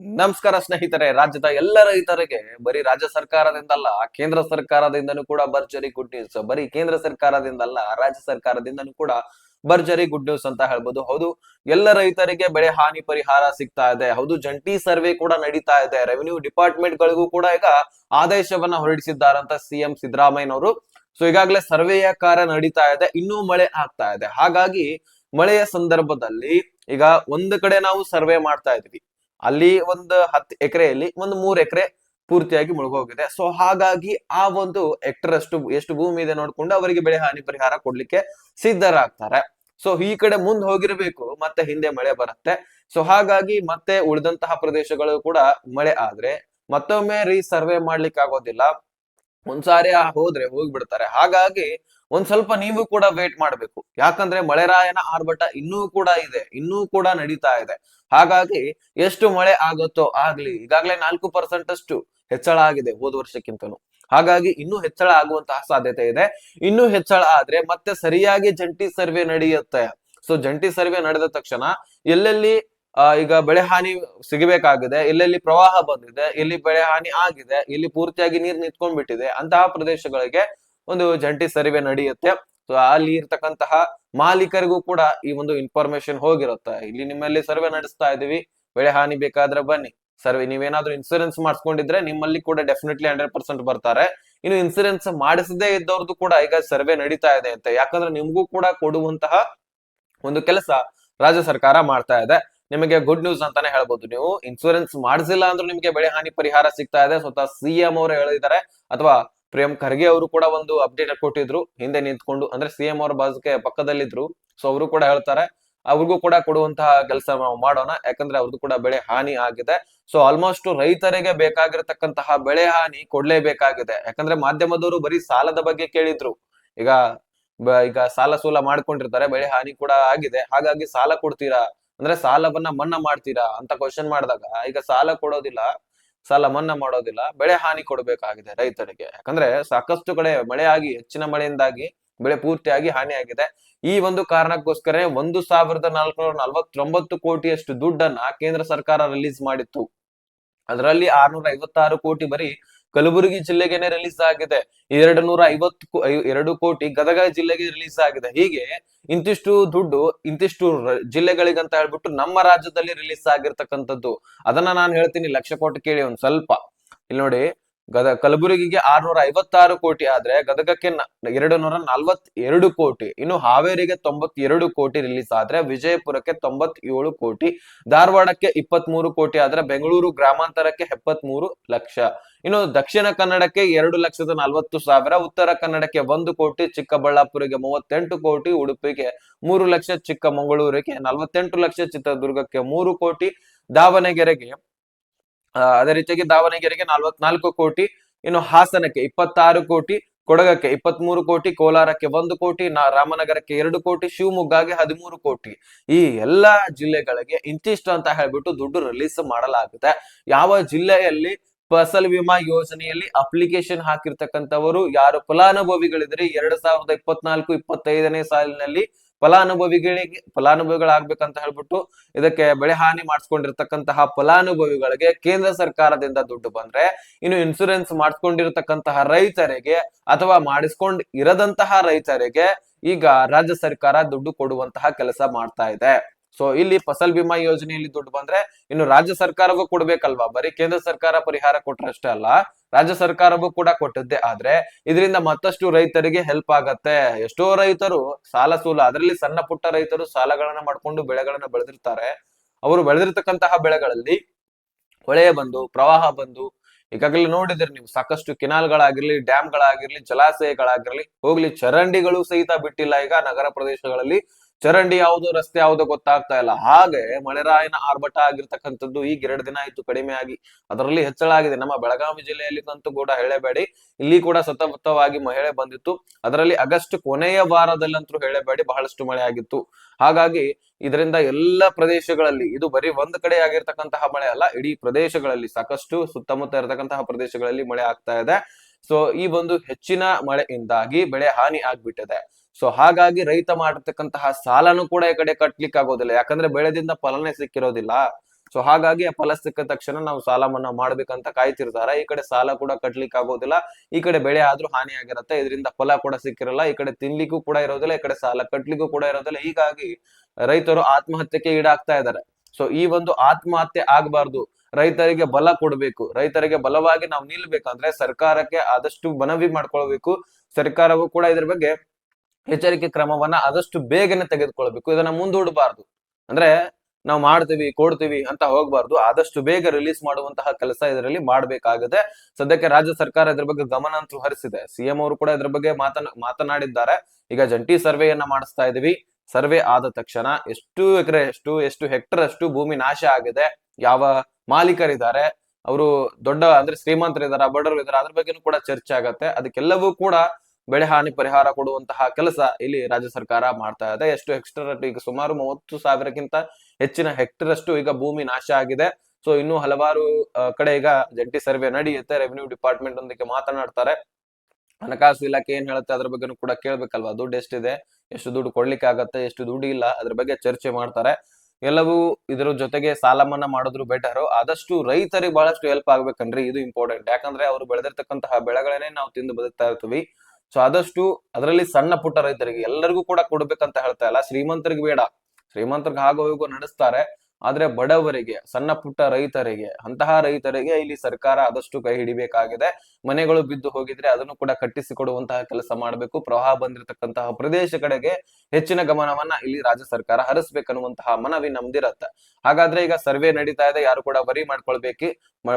ನಮಸ್ಕಾರ ಸ್ನೇಹಿತರೆ, ರಾಜ್ಯದ ಎಲ್ಲ ರೈತರಿಗೆ, ಬರೀ ರಾಜ್ಯ ಸರ್ಕಾರದಿಂದಲ್ಲ, ಕೇಂದ್ರ ಸರ್ಕಾರದಿಂದನೂ ಕೂಡ ಭರ್ಜರಿ ಗುಡ್ ನ್ಯೂಸ್ ಬರೀ ಕೇಂದ್ರ ಸರ್ಕಾರದಿಂದಲ್ಲ, ರಾಜ್ಯ ಸರ್ಕಾರದಿಂದನೂ ಕೂಡ ಭರ್ಜರಿ ಗುಡ್ ನ್ಯೂಸ್ ಅಂತ ಹೇಳ್ಬೋದು. ಹೌದು, ಎಲ್ಲ ರೈತರಿಗೆ ಬೆಳೆ ಹಾನಿ ಪರಿಹಾರ ಸಿಗ್ತಾ ಇದೆ. ಹೌದು, ಜಂಟಿ ಸರ್ವೆ ಕೂಡ ನಡೀತಾ ಇದೆ. ರೆವಿನ್ಯೂ ಡಿಪಾರ್ಟ್ಮೆಂಟ್ ಗಳಿಗೂ ಕೂಡ ಈಗ ಆದೇಶವನ್ನ ಹೊರಡಿಸಿದ್ದಾರಂತ ಸಿಎಂ ಸಿದ್ದರಾಮಯ್ಯನವರು. ಸೊ ಈಗಾಗಲೇ ಸರ್ವೆಯ ಕಾರ್ಯ ನಡೀತಾ ಇದೆ. ಇನ್ನೂ ಮಳೆ ಆಗ್ತಾ ಇದೆ. ಹಾಗಾಗಿ ಮಳೆಯ ಸಂದರ್ಭದಲ್ಲಿ ಈಗ ಒಂದು ಕಡೆ ನಾವು ಸರ್ವೆ ಮಾಡ್ತಾ ಇದ್ವಿ. ಅಲ್ಲಿ ಒಂದು ಹತ್ತು ಎಕರೆಯಲ್ಲಿ ಒಂದು ಮೂರ್ ಎಕರೆ ಪೂರ್ತಿಯಾಗಿ ಮುಳುಗೋಗಿದೆ. ಸೊ ಹಾಗಾಗಿ ಆ ಒಂದು ಎಕ್ಟರ್ ಅಷ್ಟು ಎಷ್ಟು ಭೂಮಿ ಇದೆ ನೋಡ್ಕೊಂಡು ಅವರಿಗೆ ಬೆಳೆ ಹಾನಿ ಪರಿಹಾರ ಕೊಡ್ಲಿಕ್ಕೆ ಸಿದ್ಧರಾಗ್ತಾರೆ. ಸೊ ಈ ಕಡೆ ಮುಂದೆ ಹೋಗಿರ್ಬೇಕು, ಮತ್ತೆ ಹಿಂದೆ ಮಳೆ ಬರುತ್ತೆ. ಸೊ ಹಾಗಾಗಿ ಮತ್ತೆ ಉಳಿದಂತಹ ಪ್ರದೇಶಗಳು ಕೂಡ ಮಳೆ ಆದ್ರೆ ಮತ್ತೊಮ್ಮೆ ರೀ ಸರ್ವೆ ಮಾಡ್ಲಿಕ್ಕೆ ಆಗೋದಿಲ್ಲ ಒಂದ್ಸಾರಿ ಹೋದ್ರೆ ಹೋಗ್ಬಿಡ್ತಾರೆ. ಹಾಗಾಗಿ ಒಂದ್ ಸ್ವಲ್ಪ ನೀವು ಕೂಡ ವೇಟ್ ಮಾಡ್ಬೇಕು. ಯಾಕಂದ್ರೆ ಮಳೆರಾಯನ ಆರ್ಭಟ ಇನ್ನೂ ಕೂಡ ಇದೆ, ಇನ್ನೂ ಕೂಡ ನಡೀತಾ ಇದೆ. ಹಾಗಾಗಿ ಎಷ್ಟು ಮಳೆ ಆಗುತ್ತೋ ಆಗ್ಲಿ, ಈಗಾಗಲೇ ನಾಲ್ಕು ಪರ್ಸೆಂಟ್ ಅಷ್ಟು ಹೆಚ್ಚಳ ಆಗಿದೆ ಹೋದ ವರ್ಷಕ್ಕಿಂತಲೂ. ಹಾಗಾಗಿ ಇನ್ನೂ ಹೆಚ್ಚಳ ಆಗುವಂತಹ ಸಾಧ್ಯತೆ ಇದೆ. ಇನ್ನೂ ಹೆಚ್ಚಳ ಆದ್ರೆ ಮತ್ತೆ ಸರಿಯಾಗಿ ಜಂಟಿ ಸರ್ವೆ ನಡೆಯುತ್ತೆ. ಸೊ ಜಂಟಿ ಸರ್ವೆ ನಡೆದ ತಕ್ಷಣ ಎಲ್ಲೆಲ್ಲಿ ಈಗ ಬೆಳೆ ಹಾನಿ ಸಿಗಬೇಕಾಗಿದೆ, ಇಲ್ಲೆಲ್ಲಿ ಪ್ರವಾಹ ಬಂದಿದೆ, ಇಲ್ಲಿ ಬೆಳೆ ಹಾನಿ ಆಗಿದೆ, ಇಲ್ಲಿ ಪೂರ್ತಿಯಾಗಿ ನೀರ್ ನಿಂತ್ಕೊಂಡ್ಬಿಟ್ಟಿದೆ, ಅಂತಹ ಪ್ರದೇಶಗಳಿಗೆ ಒಂದು ಜಂಟಿ ಸರ್ವೆ ನಡೆಯುತ್ತೆ. ಸೊ ಅಲ್ಲಿ ಇರ್ತಕ್ಕಂತಹ ಮಾಲೀಕರಿಗೂ ಕೂಡ ಈ ಒಂದು ಇನ್ಫಾರ್ಮೇಶನ್ ಹೋಗಿರುತ್ತೆ. ಇಲ್ಲಿ ನಿಮ್ಮಲ್ಲಿ ಸರ್ವೆ ನಡೆಸ್ತಾ ಇದೀವಿ ಬೆಳೆ ಹಾನಿ ಬೇಕಾದ್ರೆ ಬನ್ನಿ. ಸರ್ವೆ, ನೀವೇನಾದ್ರೂ ಇನ್ಸೂರೆನ್ಸ್ ಮಾಡಿಸ್ಕೊಂಡಿದ್ರೆ ನಿಮ್ಮಲ್ಲಿ ಕೂಡ ಡೆಫಿನೆಟ್ಲಿ ಹಂಡ್ರೆಡ್ ಪರ್ಸೆಂಟ್ ಬರ್ತಾರೆ. ಇನ್ನು ಇನ್ಸೂರೆನ್ಸ್ ಮಾಡಿಸದೇ ಇದ್ದವ್ರದ್ದು ಕೂಡ ಈಗ ಸರ್ವೆ ನಡೀತಾ ಇದೆ ಅಂತ. ಯಾಕಂದ್ರೆ ನಿಮ್ಗೂ ಕೂಡ ಕೊಡುವಂತಹ ಒಂದು ಕೆಲಸ ರಾಜ್ಯ ಸರ್ಕಾರ ಮಾಡ್ತಾ ಇದೆ. ನಿಮಗೆ ಗುಡ್ ನ್ಯೂಸ್ ಅಂತಾನೆ ಹೇಳ್ಬೋದು ನೀವು. ಇನ್ಸೂರೆನ್ಸ್ ಮಾಡಿಸಿಲ್ಲ ಅಂದ್ರೆ ನಿಮಗೆ ಬೆಳೆ ಹಾನಿ ಪರಿಹಾರ ಸಿಗ್ತಾ ಇದೆ. ಸ್ವತಃ ಸಿಎಂ ಅವರು ಹೇಳಿದ್ದಾರೆ. ಅಥವಾ ಪ್ರಿಯಂ ಖರ್ಗೆ ಅವರು ಕೂಡ ಒಂದು ಅಪ್ಡೇಟ್ ಕೊಟ್ಟಿದ್ರು. ಹಿಂದೆ ನಿಂತ್ಕೊಂಡು, ಅಂದ್ರೆ ಸಿಎಂ ಅವರ ಬಾಜುಕೆ ಪಕ್ಕದಲ್ಲಿದ್ರು. ಸೊ ಅವರು ಕೂಡ ಹೇಳ್ತಾರೆ, ಅವ್ರಿಗೂ ಕೂಡ ಕೊಡುವಂತಹ ಕೆಲಸ ನಾವು ಮಾಡೋಣ. ಯಾಕಂದ್ರೆ ಅವ್ರದ್ದು ಕೂಡ ಬೆಳೆ ಹಾನಿ ಆಗಿದೆ. ಸೊ ಆಲ್ಮೋಸ್ಟ್ ರೈತರಿಗೆ ಬೇಕಾಗಿರತಕ್ಕಂತಹ ಬೆಳೆ ಹಾನಿ ಕೊಡ್ಲೇಬೇಕಾಗಿದೆ. ಯಾಕಂದ್ರೆ ಮಾಧ್ಯಮದವರು ಬರೀ ಸಾಲದ ಬಗ್ಗೆ ಕೇಳಿದ್ರು. ಈಗ ಈಗ ಸಾಲ ಸೂಲ ಮಾಡ್ಕೊಂಡಿರ್ತಾರೆ. ಬೆಳೆ ಹಾನಿ ಕೂಡ ಆಗಿದೆ. ಹಾಗಾಗಿ ಸಾಲ ಕೊಡ್ತೀರಾ? ಅಂದ್ರೆ ಸಾಲವನ್ನ ಮನ್ನಾ ಮಾಡ್ತೀರಾ ಅಂತ ಕ್ವಶನ್ ಮಾಡಿದಾಗ, ಈಗ ಸಾಲ ಕೊಡೋದಿಲ್ಲ, ಸಾಲ ಮನ್ನಾ ಮಾಡೋದಿಲ್ಲ, ಬೆಳೆ ಹಾನಿ ಕೊಡಬೇಕಾಗಿದೆ ರೈತರಿಗೆ. ಯಾಕಂದ್ರೆ ಸಾಕಷ್ಟು ಕಡೆ ಮಳೆ ಆಗಿ ಹೆಚ್ಚಿನ ಮಳೆಯಿಂದಾಗಿ ಬೆಳೆ ಪೂರ್ತಿಯಾಗಿ ಹಾನಿ ಆಗಿದೆ. ಈ ಒಂದು ಕಾರಣಕ್ಕೋಸ್ಕರ ಒಂದು ಸಾವಿರದ ನಾಲ್ಕುನೂರ ನಲವತ್ತೊಂಬತ್ತು ಕೋಟಿಯಷ್ಟು ದುಡ್ಡನ್ನ ಕೇಂದ್ರ ಸರ್ಕಾರ ರಿಲೀಸ್ ಮಾಡಿತ್ತು. ಅದರಲ್ಲಿ ಆರ್ನೂರ ಐವತ್ತಾರು ಕೋಟಿ ಬರೀ ಕಲಬುರಗಿ ಜಿಲ್ಲೆಗೆನೆ ರಿಲೀಸ್ ಆಗಿದೆ. ಎರಡು ನೂರ ಐವತ್ತು ಎರಡು ಕೋಟಿ ಗದಗ ಜಿಲ್ಲೆಗೆ ರಿಲೀಸ್ ಆಗಿದೆ. ಹೀಗೆ ಇಂತಿಷ್ಟು ದುಡ್ಡು ಇಂತಿಷ್ಟು ಜಿಲ್ಲೆಗಳಿಗಂತ ಹೇಳ್ಬಿಟ್ಟು ನಮ್ಮ ರಾಜ್ಯದಲ್ಲಿ ರಿಲೀಸ್ ಆಗಿರ್ತಕ್ಕಂಥದ್ದು. ಅದನ್ನ ನಾನು ಹೇಳ್ತೀನಿ, ಲಕ್ಷ ಕೋಟಿ ಕೇಳಿ ಒಂದ್ ಸ್ವಲ್ಪ. ಇಲ್ಲಿ ನೋಡಿ ಗದ ಕಲಬುರಗಿಗೆ ಆರ್ನೂರ ಐವತ್ತಾರು ಕೋಟಿ ಆದ್ರೆ ಗದಗಕ್ಕೆ ಎರಡು ನೂರ ನಲ್ವತ್ ಎರಡು ಕೋಟಿ, ಇನ್ನು ಹಾವೇರಿಗೆ ತೊಂಬತ್ತೆರಡು ಕೋಟಿ ರಿಲೀಸ್ ಆದ್ರೆ ವಿಜಯಪುರಕ್ಕೆ ತೊಂಬತ್ತೇಳು ಕೋಟಿ, ಧಾರವಾಡಕ್ಕೆ ಇಪ್ಪತ್ತ್ ಮೂರು ಕೋಟಿ ಆದ್ರೆ ಬೆಂಗಳೂರು ಗ್ರಾಮಾಂತರಕ್ಕೆ ಎಪ್ಪತ್ಮೂರು ಲಕ್ಷ, ಇನ್ನು ದಕ್ಷಿಣ ಕನ್ನಡಕ್ಕೆ ಎರಡು ಲಕ್ಷದ ನಲವತ್ತು ಸಾವಿರ, ಉತ್ತರ ಕನ್ನಡಕ್ಕೆ ಒಂದು ಕೋಟಿ ಚಿಕ್ಕಬಳ್ಳಾಪುರಿಗೆ ಮೂವತ್ತೆಂಟು ಕೋಟಿ, ಉಡುಪಿಗೆ ಮೂರು ಲಕ್ಷ, ಚಿಕ್ಕಮಗಳೂರಿಗೆ ನಲವತ್ತೆಂಟು ಲಕ್ಷ, ಚಿತ್ರದುರ್ಗಕ್ಕೆ ಮೂರು ಕೋಟಿ, ದಾವಣಗೆರೆಗೆ ಅದೇ ರೀತಿಯಾಗಿ ದಾವಣಗೆರೆಗೆ ನಲವತ್ನಾಲ್ಕು ಕೋಟಿ, ಇನ್ನು ಹಾಸನಕ್ಕೆ ಇಪ್ಪತ್ತಾರು ಕೋಟಿ, ಕೊಡಗಕ್ಕೆ ಇಪ್ಪತ್ಮೂರು ಕೋಟಿ, ಕೋಲಾರಕ್ಕೆ ಒಂದು ಕೋಟಿ ರಾಮನಗರಕ್ಕೆ ಎರಡು ಕೋಟಿ ಶಿವಮೊಗ್ಗಗೆ ಹದಿಮೂರು ಕೋಟಿ. ಈ ಎಲ್ಲಾ ಜಿಲ್ಲೆಗಳಿಗೆ ಇಂತಿಷ್ಟು ಅಂತ ಹೇಳ್ಬಿಟ್ಟು ದುಡ್ಡು ರಿಲೀಸ್ ಮಾಡಲಾಗುತ್ತೆ. ಯಾವ ಜಿಲ್ಲೆಯಲ್ಲಿ ಫಸಲ್ ವಿಮಾ ಯೋಜನೆಯಲ್ಲಿ ಅಪ್ಲಿಕೇಶನ್ ಹಾಕಿರ್ತಕ್ಕಂಥವರು ಯಾರು ಫಲಾನುಭವಿಗಳಿದ್ರೆ ಎರಡ್ ಸಾವಿರದ ಇಪ್ಪತ್ನಾಲ್ಕು, ಇಪ್ಪತ್ತೈದನೇ ಸಾಲಿನಲ್ಲಿ ಫಲಾನುಭವಿಗಳಿಗೆ, ಫಲಾನುಭವಿಗಳಾಗ್ಬೇಕಂತ ಹೇಳ್ಬಿಟ್ಟು ಇದಕ್ಕೆ ಬೆಳೆ ಹಾನಿ ಮಾಡಿಸ್ಕೊಂಡಿರ್ತಕ್ಕಂತಹ ಫಲಾನುಭವಿಗಳಿಗೆ ಕೇಂದ್ರ ಸರ್ಕಾರದಿಂದ ದುಡ್ಡು ಬಂದ್ರೆ ಇನ್ನು ಇನ್ಸೂರೆನ್ಸ್ ಮಾಡಿಸ್ಕೊಂಡಿರ್ತಕ್ಕಂತಹ ರೈತರಿಗೆ ಅಥವಾ ಮಾಡಿಸ್ಕೊಂಡ್ ಇರದಂತಹ ರೈತರಿಗೆ ಈಗ ರಾಜ್ಯ ಸರ್ಕಾರ ದುಡ್ಡು ಕೊಡುವಂತಹ ಕೆಲಸ ಮಾಡ್ತಾ ಇದೆ. ಸೊ ಇಲ್ಲಿ ಫಸಲ್ ಬಿಮಾ ಯೋಜನೆಯಲ್ಲಿ ದುಡ್ಡು ಬಂದ್ರೆ ಇನ್ನು ರಾಜ್ಯ ಸರ್ಕಾರವೂ ಕೊಡ್ಬೇಕಲ್ವಾ? ಬರೀ ಕೇಂದ್ರ ಸರ್ಕಾರ ಪರಿಹಾರ ಕೊಟ್ರಷ್ಟೇ ಅಲ್ಲ, ರಾಜ್ಯ ಸರ್ಕಾರವೂ ಕೂಡ ಕೊಟ್ಟದ್ದೇ. ಆದ್ರೆ ಇದರಿಂದ ಮತ್ತಷ್ಟು ರೈತರಿಗೆ ಹೆಲ್ಪ್ ಆಗತ್ತೆ. ಎಷ್ಟೋ ರೈತರು ಸಾಲ ಸೂಲ, ಅದರಲ್ಲಿ ಸಣ್ಣ ಪುಟ್ಟ ರೈತರು ಸಾಲಗಳನ್ನ ಮಾಡ್ಕೊಂಡು ಬೆಳೆಗಳನ್ನ ಬೆಳೆದಿರ್ತಾರೆ. ಅವರು ಬೆಳೆದಿರ್ತಕ್ಕಂತಹ ಬೆಳೆಗಳಲ್ಲಿ ಹೊಳೆ ಬಂದು, ಪ್ರವಾಹ ಬಂದು, ಈಗಾಗಲೇ ನೋಡಿದ್ರೆ ನೀವು, ಸಾಕಷ್ಟು ಕೆನಾಲ್ಗಳಾಗಿರ್ಲಿ, ಡ್ಯಾಮ್ಗಳಾಗಿರ್ಲಿ, ಜಲಾಶಯಗಳಾಗಿರ್ಲಿ, ಹೋಗ್ಲಿ, ಚರಂಡಿಗಳು ಸಹಿತ ಬಿಟ್ಟಿಲ್ಲ ಈಗ ನಗರ ಪ್ರದೇಶಗಳಲ್ಲಿ. ಚರಂಡಿ ಯಾವುದು, ರಸ್ತೆ ಯಾವುದು ಗೊತ್ತಾಗ್ತಾ ಇಲ್ಲ. ಹಾಗೆ ಮಳೆರಾಯನ ಆರ್ಭಟ ಆಗಿರ್ತಕ್ಕಂಥದ್ದು ಈಗ ಎರಡು ದಿನ ಆಯ್ತು ಕಡಿಮೆ ಆಗಿ. ಅದರಲ್ಲಿ ಹೆಚ್ಚಳ ಆಗಿದೆ. ನಮ್ಮ ಬೆಳಗಾವಿ ಜಿಲ್ಲೆಯಲ್ಲಿ ಅಂತೂ ಕೂಡ ಹೇಳಬೇಡಿ. ಇಲ್ಲಿ ಕೂಡ ಸತತವಾಗಿ ಮಹಿಳೆ ಬಂದಿತ್ತು. ಅದರಲ್ಲಿ ಆಗಸ್ಟ್ ಕೊನೆಯ ವಾರದಲ್ಲಂತರೂ ಹೇಳಬೇಡಿ, ಬಹಳಷ್ಟು ಮಳೆ ಆಗಿತ್ತು. ಹಾಗಾಗಿ ಇದರಿಂದ ಎಲ್ಲ ಪ್ರದೇಶಗಳಲ್ಲಿ, ಇದು ಬರೀ ಒಂದ್ ಕಡೆ ಆಗಿರ್ತಕ್ಕಂತಹ ಮಳೆ ಅಲ್ಲ, ಇಡೀ ಪ್ರದೇಶಗಳಲ್ಲಿ ಸಾಕಷ್ಟು ಸುತ್ತಮುತ್ತ ಇರತಕ್ಕಂತಹ ಪ್ರದೇಶಗಳಲ್ಲಿ ಮಳೆ ಆಗ್ತಾ ಇದೆ. ಸೊ ಈ ಒಂದು ಹೆಚ್ಚಿನ ಮಳೆಯಿಂದಾಗಿ ಬೆಳೆ ಹಾನಿ ಆಗ್ಬಿಟ್ಟಿದೆ. ಸೊ ಹಾಗಾಗಿ ರೈತ ಮಾಡಿರ್ತಕ್ಕಂತಹ ಸಾಲನು ಕೂಡ ಈ ಕಡೆ ಕಟ್ಲಿಕ್ಕೆ ಆಗೋದಿಲ್ಲ ಯಾಕಂದ್ರೆ ಬೆಳೆದಿಂದ ಫಲನೇ ಸಿಕ್ಕಿರೋದಿಲ್ಲ. ಸೊ ಹಾಗಾಗಿ ಆ ಫಲ ಸಿಕ್ಕ ತಕ್ಷಣ ನಾವು ಸಾಲ ಮನ್ನಾ ಮಾಡ್ಬೇಕಂತ ಕಾಯ್ತಿರ್ತಾರ. ಈ ಕಡೆ ಸಾಲ ಕೂಡ ಕಟ್ಲಿಕ್ಕೆ ಆಗೋದಿಲ್ಲ ಈ ಕಡೆ ಬೆಳೆ ಆದ್ರೂ ಹಾನಿ ಆಗಿರತ್ತೆ. ಇದರಿಂದ ಫಲ ಕೂಡ ಸಿಕ್ಕಿರಲ್ಲ. ಈ ಕಡೆ ತಿನ್ಲಿಕ್ಕೂ ಕೂಡ ಇರೋದಿಲ್ಲ. ಈ ಕಡೆ ಸಾಲ ಕಟ್ಲಿಕ್ಕೂ ಕೂಡ ಇರೋದಿಲ್ಲ. ಹೀಗಾಗಿ ರೈತರು ಆತ್ಮಹತ್ಯೆಗೆ ಈಡಾಗ್ತಾ ಇದ್ದಾರೆ. ಸೊ ಈ ಒಂದು ಆತ್ಮಹತ್ಯೆ ಆಗ್ಬಾರ್ದು. ರೈತರಿಗೆ ಬಲ ಕೊಡಬೇಕು. ರೈತರಿಗೆ ಬಲವಾಗಿ ನಾವು ನಿಲ್ಬೇಕಂದ್ರೆ ಸರ್ಕಾರಕ್ಕೆ ಆದಷ್ಟು ಮನವಿ ಮಾಡ್ಕೊಳ್ಬೇಕು. ಸರ್ಕಾರವು ಕೂಡ ಇದ್ರ ಬಗ್ಗೆ ಎಚ್ಚರಿಕೆ ಕ್ರಮವನ್ನ ಆದಷ್ಟು ಬೇಗನೆ ತೆಗೆದುಕೊಳ್ಬೇಕು. ಇದನ್ನ ಮುಂದೂಡಬಾರ್ದು. ಅಂದ್ರೆ ನಾವು ಮಾಡ್ತೀವಿ, ಕೊಡ್ತೀವಿ ಅಂತ ಹೋಗ್ಬಾರ್ದು. ಆದಷ್ಟು ಬೇಗ ರಿಲೀಸ್ ಮಾಡುವಂತಹ ಕೆಲಸ ಇದರಲ್ಲಿ ಮಾಡಬೇಕಾಗುತ್ತೆ ಸದ್ಯಕ್ಕೆ ರಾಜ್ಯ ಸರ್ಕಾರ ಇದ್ರ ಬಗ್ಗೆ ಗಮನ ಅಂತೂ ಹರಿಸಿದೆ. ಸಿಎಂ ಅವರು ಕೂಡ ಇದ್ರ ಬಗ್ಗೆ ಮಾತನ, ಮಾತನಾಡಿದ್ದಾರೆ. ಈಗ ಜಂಟಿ ಸರ್ವೆಯನ್ನ ಮಾಡಿಸ್ತಾ ಇದೀವಿ. ಸರ್ವೆ ಆದ ತಕ್ಷಣ ಎಷ್ಟು ಎಕರೆ, ಎಷ್ಟು ಎಷ್ಟು ಹೆಕ್ಟರ್ ಅಷ್ಟು ಭೂಮಿ ನಾಶ ಆಗಿದೆ, ಯಾವ ಮಾಲೀಕರಿದ್ದಾರೆ, ಅವರು ದೊಡ್ಡ ಅಂದ್ರೆ ಶ್ರೀಮಂತರಿದ್ದಾರೆ, ಬಡವರು ಇದ್ದಾರೆ, ಅದ್ರ ಬಗ್ಗೆನೂ ಕೂಡ ಚರ್ಚೆ ಆಗತ್ತೆ. ಅದಕ್ಕೆಲ್ಲವೂ ಕೂಡ ಬೆಳೆ ಹಾನಿ ಪರಿಹಾರ ಕೊಡುವಂತಹ ಕೆಲಸ ಇಲ್ಲಿ ರಾಜ್ಯ ಸರ್ಕಾರ ಮಾಡ್ತಾ ಇದೆ. ಎಷ್ಟು ಹೆಕ್ಟರ್ ಈಗ ಸುಮಾರು ಮೂವತ್ತು ಸಾವಿರಕ್ಕಿಂತ ಹೆಚ್ಚಿನ ಹೆಕ್ಟರ್ ಅಷ್ಟು ಈಗ ಭೂಮಿ ನಾಶ ಆಗಿದೆ. ಸೊ ಇನ್ನು ಹಲವಾರು ಕಡೆ ಈಗ ಜಂಟಿ ಸರ್ವೆ ನಡೆಯುತ್ತೆ. ರೆವಿನ್ಯೂ ಡಿಪಾರ್ಟ್ಮೆಂಟ್ ಒಂದಕ್ಕೆ ಮಾತನಾಡ್ತಾರೆ. ಹಣಕಾಸು ಇಲಾಖೆ ಏನ್ ಹೇಳುತ್ತೆ ಅದ್ರ ಬಗ್ಗೆನೂ ಕೂಡ ಕೇಳ್ಬೇಕಲ್ವಾ? ದುಡ್ಡು ಎಷ್ಟಿದೆ? ಎಷ್ಟು ದುಡ್ಡು ಕೊಡ್ಲಿಕ್ಕೆ ಆಗತ್ತೆ ಎಷ್ಟು ದುಡ್ಡು ಇಲ್ಲ, ಅದ್ರ ಬಗ್ಗೆ ಚರ್ಚೆ ಮಾಡ್ತಾರೆ. ಎಲ್ಲವೂ ಇದ್ರ ಜೊತೆಗೆ ಸಾಲ ಮನ್ನಾ ಮಾಡಿದ್ರು ಬೆಟರ್ ಆದಷ್ಟು ರೈತರಿಗೆ ಬಹಳಷ್ಟು ಹೆಲ್ಪ್ ಆಗ್ಬೇಕನ್ರಿ, ಇದು ಇಂಪಾರ್ಟೆಂಟ್ ಯಾಕಂದ್ರೆ ಅವರು ಬೆಳೆದಿರ್ತಕ್ಕಂತಹ ಬೆಳೆಗಳನ್ನೇ ನಾವು ತಿಂದು ಬದುಕ್ತಾ ಇರ್ತೀವಿ. ಸೊ ಆದಷ್ಟು ಅದರಲ್ಲಿ ಸಣ್ಣ ಪುಟ್ಟ ರೈತರಿಗೆ ಎಲ್ಲರಿಗೂ ಕೂಡ ಕೊಡ್ಬೇಕಂತ ಹೇಳ್ತಾ ಇಲ್ಲ. ಶ್ರೀಮಂತರಿಗೆ ಬೇಡ. ಶ್ರೀಮಂತರಿಗೆ ಹಾಗೋ ಹೋಗೋ ನಡೆಸ್ತಾರೆ. ಆದ್ರೆ ಬಡವರಿಗೆ, ಸಣ್ಣ ಪುಟ್ಟ ರೈತರಿಗೆ, ಅಂತಹ ರೈತರಿಗೆ ಇಲ್ಲಿ ಸರ್ಕಾರ ಆದಷ್ಟು ಕೈ ಹಿಡಿಬೇಕಾಗಿದೆ. ಮನೆಗಳು ಬಿದ್ದು ಹೋಗಿದ್ರೆ ಅದನ್ನು ಕೂಡ ಕಟ್ಟಿಸಿಕೊಡುವಂತಹ ಕೆಲಸ ಮಾಡಬೇಕು. ಪ್ರವಾಹ ಬಂದಿರತಕ್ಕಂತಹ ಪ್ರದೇಶ ಕಡೆಗೆ ಹೆಚ್ಚಿನ ಗಮನವನ್ನ ಇಲ್ಲಿ ರಾಜ್ಯ ಸರ್ಕಾರ ಹರಿಸ್ಬೇಕನ್ನುವಂತಹ ಮನವಿ ನಮ್ದಿರತ್ತೆ. ಹಾಗಾದ್ರೆ ಈಗ ಸರ್ವೆ ನಡೀತಾ ಇದೆ, ಯಾರು ಕೂಡ ವರಿ ಮಾಡ್ಕೊಳ್ಬೇಕು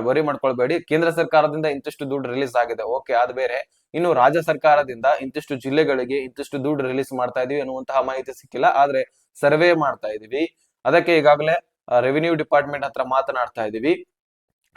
ವರಿ ಮಾಡ್ಕೊಳ್ಬೇಡಿ. ಕೇಂದ್ರ ಸರ್ಕಾರದಿಂದ ಇಂತಿಷ್ಟು ದುಡ್ಡು ರಿಲೀಸ್ ಆಗಿದೆ. ಓಕೆ ಆದ ಬೇರೆ. ಇನ್ನು ರಾಜ್ಯ ಸರ್ಕಾರದಿಂದ ಇಂತಿಷ್ಟು ಜಿಲ್ಲೆಗಳಿಗೆ ಇಂತಿಷ್ಟು ದುಡ್ಡು ರಿಲೀಸ್ ಮಾಡ್ತಾ ಇದೀವಿ ಅನ್ನುವಂತಹ ಮಾಹಿತಿ ಸಿಕ್ಕಿಲ್ಲ. ಆದ್ರೆ ಸರ್ವೆ ಮಾಡ್ತಾ ಇದೀವಿ. ಅದಕ್ಕೆ ಈಗಾಗಲೇ ರೆವಿನ್ಯೂ ಡಿಪಾರ್ಟ್ಮೆಂಟ್ ಹತ್ರ ಮಾತನಾಡ್ತಾ ಇದೀವಿ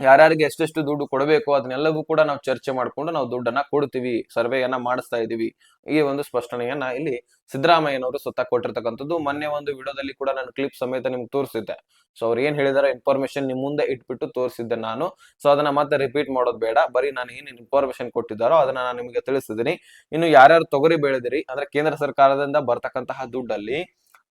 ಯಾರ್ಯಾರಿಗೆ ಎಷ್ಟೆಷ್ಟು ದುಡ್ಡು ಕೊಡಬೇಕು ಅದನ್ನೆಲ್ಲವೂ ಕೂಡ ನಾವು ಚರ್ಚೆ ಮಾಡ್ಕೊಂಡು ನಾವು ದುಡ್ಡನ್ನ ಕೊಡ್ತೀವಿ, ಸರ್ವೆಯನ್ನ ಮಾಡಿಸ್ತಾ ಇದೀವಿ ಈ ಒಂದು ಸ್ಪಷ್ಟನೆಯನ್ನ ಇಲ್ಲಿ ಸಿದ್ದರಾಮಯ್ಯನವರು ಸ್ವತಃ ಕೊಟ್ಟಿರ್ತಕ್ಕಂಥದ್ದು. ಮೊನ್ನೆ ಒಂದು ವಿಡಿಯೋದಲ್ಲಿ ಕೂಡ ನಾನು ಕ್ಲಿಪ್ ಸಮೇತ ನಿಮ್ಗೆ ತೋರಿಸಿದ್ದೆ. ಸೊ ಅವ್ರು ಏನ್ ಹೇಳಿದಾರೆ ಇನ್ಫಾರ್ಮೇಶನ್ ನಿಮ್ ಮುಂದೆ ಇಟ್ಬಿಟ್ಟು ತೋರಿಸಿದ್ದೆ ನಾನು. ಸೊ ಅದನ್ನ ಮತ್ತೆ ರಿಪೀಟ್ ಮಾಡೋದು ಬೇಡ. ಬರೀ ನಾನು ಏನ್ ಇನ್ಫಾರ್ಮೇಶನ್ ಕೊಟ್ಟಿದ್ದಾರೋ ಅದನ್ನ ನಾನು ನಿಮಗೆ ತಿಳಿಸಿದ್ದೀನಿ. ಇನ್ನು ಯಾರ್ಯಾರು ತೊಗರಿ ಬೆಳೆದಿರಿ, ಅಂದ್ರೆ ಕೇಂದ್ರ ಸರ್ಕಾರದಿಂದ ಬರ್ತಕ್ಕಂತಹ ದುಡ್ಡಲ್ಲಿ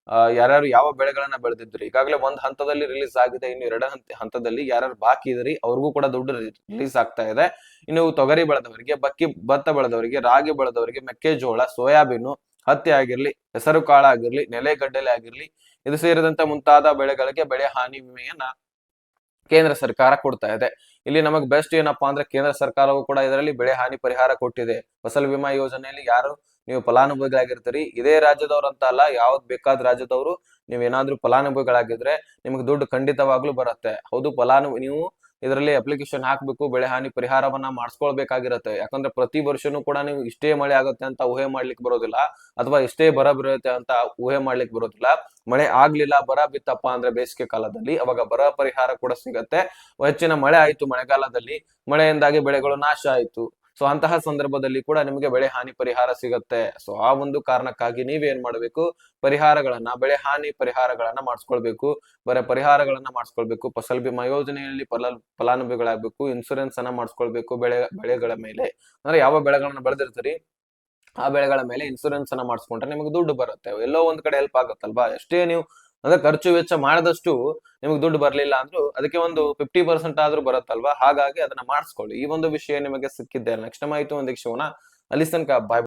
ಯಾರ್ಯಾರು ಯಾವ ಬೆಳೆಗಳನ್ನ ಬೆಳೆದಿದ್ರು? ಈಗಾಗಲೇ ಒಂದ್ ಹಂತದಲ್ಲಿ ರಿಲೀಸ್ ಆಗಿದೆ, ಇನ್ನು ಎರಡ ಹಂತ, ಹಂತದಲ್ಲಿ ಯಾರ್ಯಾರು ಬಾಕಿ ಇದ್ರಿ, ಅವ್ರಿಗೂ ಕೂಡ ದುಡ್ಡು ರಿಲೀಸ್ ಆಗ್ತಾ ಇದೆ. ಇನ್ನು ತೊಗರಿ ಬೆಳೆದವರಿಗೆ, ಬಕ್ಕಿ, ಭತ್ತ ಬೆಳೆದವರಿಗೆ, ರಾಗಿ ಬೆಳೆದವರಿಗೆ, ಮೆಕ್ಕೆಜೋಳ, ಸೋಯಾಬೀನು, ಹತ್ತಿ ಆಗಿರ್ಲಿ, ಹೆಸರು ಕಾಳು ಆಗಿರ್ಲಿ ನೆಲೆಗಡ್ಡೆಲೆ ಆಗಿರ್ಲಿ, ಇದು ಸೇರಿದಂತೆ ಮುಂತಾದ ಬೆಳೆಗಳಿಗೆ ಬೆಳೆ ಹಾನಿ ವಿಮೆಯನ್ನ ಕೇಂದ್ರ ಸರ್ಕಾರ ಕೊಡ್ತಾ ಇದೆ. ಇಲ್ಲಿ ನಮಗ್ ಬೆಸ್ಟ್ ಏನಪ್ಪಾ ಅಂದ್ರೆ ಕೇಂದ್ರ ಸರ್ಕಾರವು ಕೂಡ ಇದರಲ್ಲಿ ಬೆಳೆ ಹಾನಿ ಪರಿಹಾರ ಕೊಟ್ಟಿದೆ. ಫಸಲ್ ವಿಮಾ ಯೋಜನೆಯಲ್ಲಿ ಯಾರು ನೀವು ಫಲಾನುಭವಿಗಳಾಗಿರ್ತೀರಿ. ಇದೇ ರಾಜ್ಯದವ್ರು ಅಂತ ಅಲ್ಲ, ಯಾವ್ದು ಬೇಕಾದ ರಾಜ್ಯದವರು ನೀವು ಏನಾದ್ರೂ ಫಲಾನುಭವಿಗಳಾಗಿದ್ರೆ ನಿಮ್ಗೆ ದುಡ್ಡು ಖಂಡಿತವಾಗ್ಲೂ ಬರುತ್ತೆ. ಹೌದು, ಫಲಾನು, ನೀವು ಇದರಲ್ಲಿ ಅಪ್ಲಿಕೇಶನ್ ಹಾಕ್ಬೇಕು, ಬೆಳೆ ಹಾನಿ ಪರಿಹಾರವನ್ನ ಮಾಡಿಸ್ಕೊಳ್ಬೇಕಾಗಿರತ್ತೆ. ಯಾಕಂದ್ರೆ ಪ್ರತಿ ವರ್ಷನೂ ಕೂಡ ನೀವು ಇಷ್ಟೇ ಮಳೆ ಆಗುತ್ತೆ ಅಂತ ಊಹೆ ಮಾಡ್ಲಿಕ್ಕೆ ಬರೋದಿಲ್ಲ, ಅಥವಾ ಇಷ್ಟೇ ಬರ ಬರುತ್ತೆ ಅಂತ ಊಹೆ ಮಾಡ್ಲಿಕ್ಕೆ ಬರೋದಿಲ್ಲ. ಮಳೆ ಆಗ್ಲಿಲ್ಲ, ಬರ ಬಿತ್ತಪ್ಪ ಅಂದ್ರೆ ಬೇಸಿಗೆ ಕಾಲದಲ್ಲಿ ಅವಾಗ ಬರ ಪರಿಹಾರ ಕೂಡ ಸಿಗತ್ತೆ. ಹೆಚ್ಚಿನ ಮಳೆ ಆಯ್ತು ಮಳೆಗಾಲದಲ್ಲಿ, ಮಳೆಯಿಂದಾಗಿ ಬೆಳೆಗಳು ನಾಶ ಆಯ್ತು. ಸೊ ಅಂತಹ ಸಂದರ್ಭದಲ್ಲಿ ಕೂಡ ನಿಮಗೆ ಬೆಳೆ ಹಾನಿ ಪರಿಹಾರ ಸಿಗತ್ತೆ. ಸೊ ಆ ಒಂದು ಕಾರಣಕ್ಕಾಗಿ ನೀವೇನ್ ಮಾಡಬೇಕು? ಪರಿಹಾರಗಳನ್ನ, ಬೆಳೆ ಹಾನಿ ಪರಿಹಾರಗಳನ್ನ ಮಾಡಿಸ್ಕೊಳ್ಬೇಕು. ಬರೀ ಪರಿಹಾರಗಳನ್ನ ಮಾಡಿಸ್ಕೊಳ್ಬೇಕು. ಫಸಲ್ ಬಿಮಾ ಯೋಜನೆಯಲ್ಲಿ ಫಲ, ಫಲಾನುಭವಿಗಳಾಗಬೇಕು. ಇನ್ಸೂರೆನ್ಸ್ ಅನ್ನ ಮಾಡಿಸ್ಕೊಳ್ಬೇಕು ಬೆಳೆ, ಬೆಳೆಗಳ ಮೇಲೆ. ಅಂದ್ರೆ ಯಾವ ಬೆಳೆಗಳನ್ನ ಬೆಳೆದಿರ್ತೀರಿ? ಆ ಬೆಳೆಗಳ ಮೇಲೆ ಇನ್ಸೂರೆನ್ಸ್ ಅನ್ನ ಮಾಡಿಸ್ಕೊಂಡ್ರೆ ನಿಮಗೆ ದುಡ್ಡು ಬರುತ್ತೆ. ಎಲ್ಲೋ ಒಂದ್ ಕಡೆ ಹೆಲ್ಪ್ ಆಗುತ್ತಲ್ವಾ? ಎಷ್ಟೇ ನೀವು ಅಂದ್ರೆ ಖರ್ಚು ವೆಚ್ಚ ಮಾಡಿದಷ್ಟು ನಿಮಗೆ ದುಡ್ಡು ಬರ್ಲಿಲ್ಲ ಅಂದ್ರು ಅದಕ್ಕೆ ಒಂದು ಫಿಫ್ಟಿ ಪರ್ಸೆಂಟ್ ಆದ್ರೂ ಬರುತ್ತಲ್ವಾ? ಹಾಗಾಗಿ ಅದನ್ನ ಮಾಡಿಸ್ಕೊಳ್ಳಿ. ಈ ಒಂದು ವಿಷಯ ನಿಮಗೆ ಸಿಕ್ಕಿದ್ದೆ ನೆಕ್ಸ್ಟ್ ಮಾಹಿತಿ ಒಂದಿಗೆ ಶಿವನ ಅಲ್ಲಿ ತನಕ ಬಾಯ್